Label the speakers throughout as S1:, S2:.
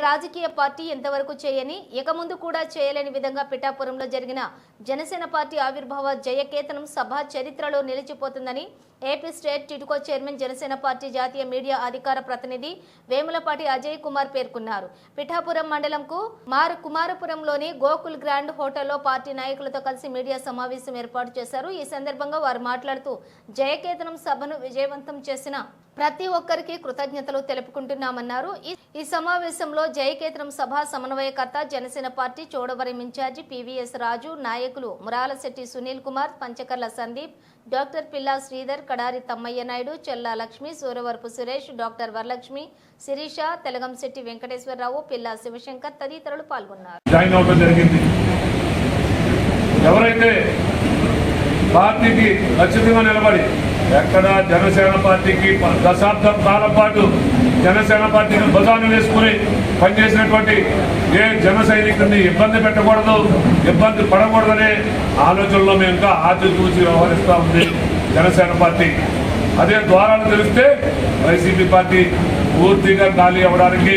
S1: రాజకీయ పార్టీ ఎంతవరకు చేయని ఇక ముందు కూడా చేయలేని విధంగా పిఠాపురంలో జరిగిన జనసేన పార్టీ ఆవిర్భావ జయకేతనం సభ చరిత్రలో నిలిచిపోతుందని AP state TIDCO chairman Janasena party జాతీయ మీడియా అధికార ప్రతినిధి వేములపాటి అజయ్ కుమార్ పేర్కొన్నారు. పిఠాపురం మండలంకు మారు కుమారపురంలోని గోకుల్ గ్రాండ్ హోటల్లో పార్టీ నాయకులతో కలిసి మీడియా సమావేశం ఏర్పాటు చేశారు. ఈ సందర్భంగా వారు మాట్లాడుతూ జయకేతనం సభను విజయవంతం చేసిన ప్రతి ఒక్కరికి కృతజ్ఞతలు తెలుపుకుంటున్నామన్నారు. ఈ- ఈ సమావేశంలో జయకేతనం సభ సమన్వయకర్త Janasena party Chodavaram incharge PVS Raju నాయకులు మురాలశెట్టి సునీల్ కుమార్ పంచకర్ల సందీప్ డాక్టర్ పిల్లా శ్రీధర్ కడారి తమ్మయ్య నాయుడు చెల్లా లక్ష్మి సూరవరపు సురేష్ డాక్టర్ వరలక్ష్మి శిరీష తెలగంశెట్టి వెంకటేశ్వరరావు పిల్లా శివశంకర్ తదితరులు పాల్గొన్నారు.
S2: ఎవరైతే పార్టీకి ఖచ్చితంగా నిలబడి ఎక్కడ జనసేన పార్టీకి దశాబ్దం కాలం పాటు జనసేన పార్టీని భుజాన్ని వేసుకుని పనిచేసినటువంటి ఏ జన సైనికుడిని ఇబ్బంది పెట్టకూడదు ఇబ్బంది పడకూడదనే ఆలోచనలో మేము ఇంకా ఆచి వ్యవహరిస్తూ ఉంది. జనసేన పార్టీ అదే ద్వారాలు తెలిస్తే వైసీపీ పార్టీ పూర్తిగా ఖాళీ అవ్వడానికి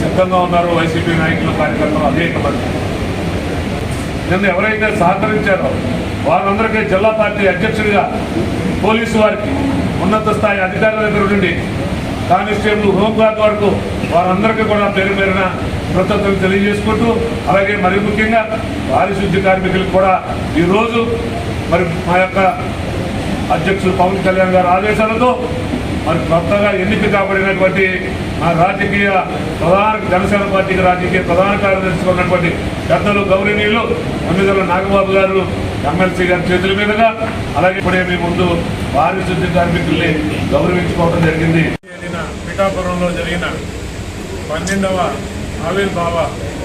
S2: సిద్ధంగా ఉన్నారు. వైసీపీ నాయకులు కార్యకర్తలు అనేక మంది నిన్న ఎవరైతే సహకరించారో వారందరికీ జిల్లా పార్టీ అధ్యక్షుడిగా పోలీసు వారికి ఉన్నత స్థాయి అధికారుల దగ్గర నుండి కానిస్టేబుల్ హోంగార్డ్ వరకు వారందరికీ కూడా పేరు పేరున కృతజ్ఞతలు తెలియజేసుకుంటూ అలాగే మరి ముఖ్యంగా పారిశుద్ధ్య కార్మికులకు కూడా ఈరోజు మరి మా యొక్క అధ్యక్షుడు పవన్ కళ్యాణ్ గారి ఆదేశాలతో మరి కొత్తగా ఎన్నిక కాబడినటువంటి మా రాజకీయ ప్రధాన జనసేన పార్టీకి రాజకీయ ప్రధాన కార్యదర్శి ఉన్నటువంటి పెద్దలు గౌరవనీయులు తొమ్మిదల నాగబాబు గారు ఎమ్మెల్సీ గారి చేతుల మీదుగా అలాగే ఇప్పుడే మీ ముందు పారిశుద్ధ్య కార్మికుల్ని గౌరవించుకోవడం జరిగింది.
S3: పిఠాపురంలో జరిగిన పన్నెండవ ఆవిర్భావ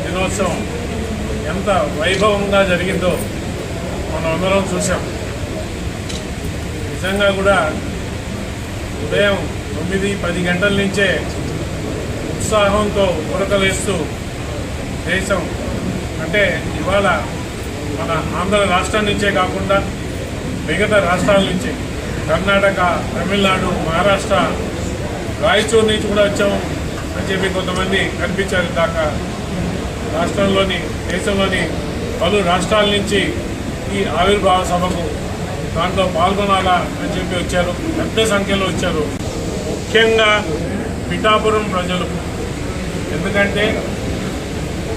S3: దినోత్సవం ఎంత వైభవంగా జరిగిందో మనం అందరం చూసాం నిజంగా కూడా ఉదయం తొమ్మిది పది గంటల నుంచే ఉత్సాహంతో ఉరకలేస్తూ దేశం అంటే ఇవాళ మన ఆంధ్ర రాష్ట్రం నుంచే కాకుండా మిగతా రాష్ట్రాల నుంచి కర్ణాటక తమిళనాడు మహారాష్ట్ర రాయచూరు నుంచి కూడా వచ్చాము అని చెప్పి కొంతమంది కనిపించారు దాకా. రాష్ట్రంలోని దేశంలోని పలు రాష్ట్రాల నుంచి ఈ ఆవిర్భావ సభకు దాంట్లో పాల్గొనాలా అని చెప్పి వచ్చారు. పెద్ద సంఖ్యలో వచ్చారు. ముఖ్యంగా పిఠాపురం ప్రజలు. ఎందుకంటే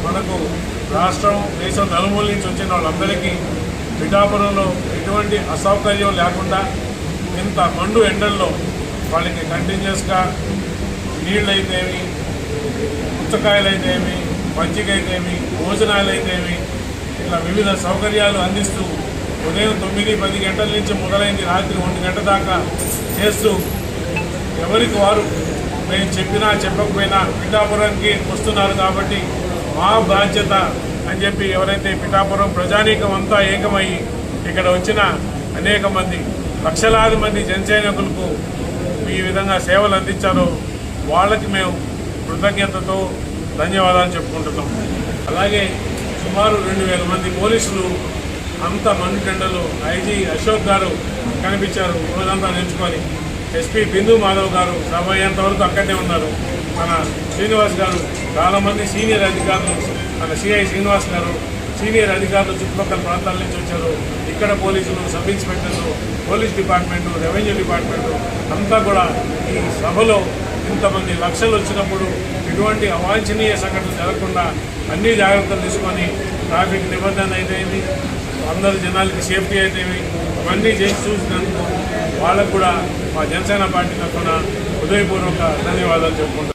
S3: మనకు రాష్ట్రం దేశం నలుమూల నుంచి వచ్చిన వాళ్ళందరికీ పిఠాపురంలో ఎటువంటి అసౌకర్యం లేకుండా ఇంత మండు ఎండల్లో వాళ్ళకి కంటిన్యూస్గా నీళ్ళు అయితేమి పుచ్చకాయలు అయితేమి మజ్జిగ అయితేమి భోజనాలు అయితేమి ఇట్లా వివిధ సౌకర్యాలు అందిస్తూ ఉదయం తొమ్మిది పది గంటల నుంచి మొదలైంది. రాత్రి ఒంటి గంట దాకా చేస్తూ ఎవరికి వారు మేము చెప్పినా చెప్పకపోయినా పిఠాపురానికి వస్తున్నారు కాబట్టి మా బాధ్యత అని చెప్పి ఎవరైతే పిఠాపురం ప్రజానీకం అంతా ఏకమయ్యి ఇక్కడ వచ్చిన అనేక మంది లక్షలాది మంది జనసైనికులకు ఈ విధంగా సేవలు అందించారో వాళ్ళకి మేము కృతజ్ఞతతో ధన్యవాదాలు చెప్పుకుంటున్నాం. అలాగే సుమారు రెండు వేల మంది పోలీసులు అంత మంది ఐజీ అశోక్ గారు కనిపించారు. రోజంతా నిలుచుకొని ఎస్పీ బిందు మాధవ్ గారు సభ అక్కడే ఉన్నారు. మన శ్రీనివాస్ గారు చాలామంది సీనియర్ అధికారులు మన సిఐ శ్రీనివాస్ గారు సీనియర్ అధికారులు చుట్టుపక్కల ప్రాంతాల నుంచి వచ్చారు. ఇక్కడ పోలీసులు సబ్ ఇన్స్పెక్టర్లు పోలీస్ డిపార్ట్మెంటు రెవెన్యూ డిపార్ట్మెంటు అంతా కూడా ఈ సభలో ఇంతమంది లక్షలు వచ్చినప్పుడు ఎటువంటి అవాంఛనీయ సంఘటనలు జరగకుండా అన్ని జాగ్రత్తలు తీసుకొని ట్రాఫిక్ నిబంధన అయితే అందరి జనాలకి సేఫ్టీ అయితేమి ఇవన్నీ చేసి చూసినందుకు వాళ్ళకు కూడా మా జనసేన పార్టీ తరఫున హృదయపూర్వక ధన్యవాదాలు చెప్పుకుంటాం